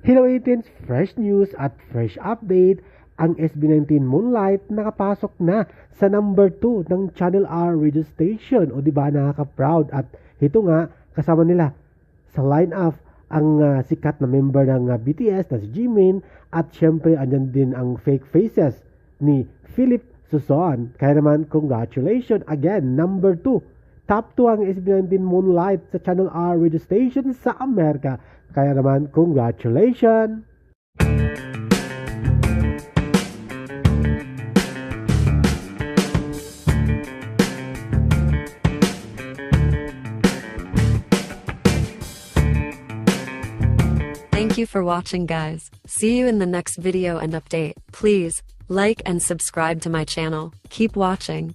Hello 18s! Fresh news at fresh update. Ang SB19 Moonlight nakapasok na sa number 2 ng Channel R radio station. O di ba nakaka-proud at ito nga kasama nila sa line-up ang uh, sikat na member ng uh, BTS na si Jimin at syempre andyan din ang fake faces ni Philip Suson. Kaya naman congratulations again number 2. Top 2 ang SB19 Moonlight sa Channel R radio station sa Amerika. Kaya naman, congratulations! Thank you for watching guys. See you in the next video and update. Please, like and subscribe to my channel. Keep watching.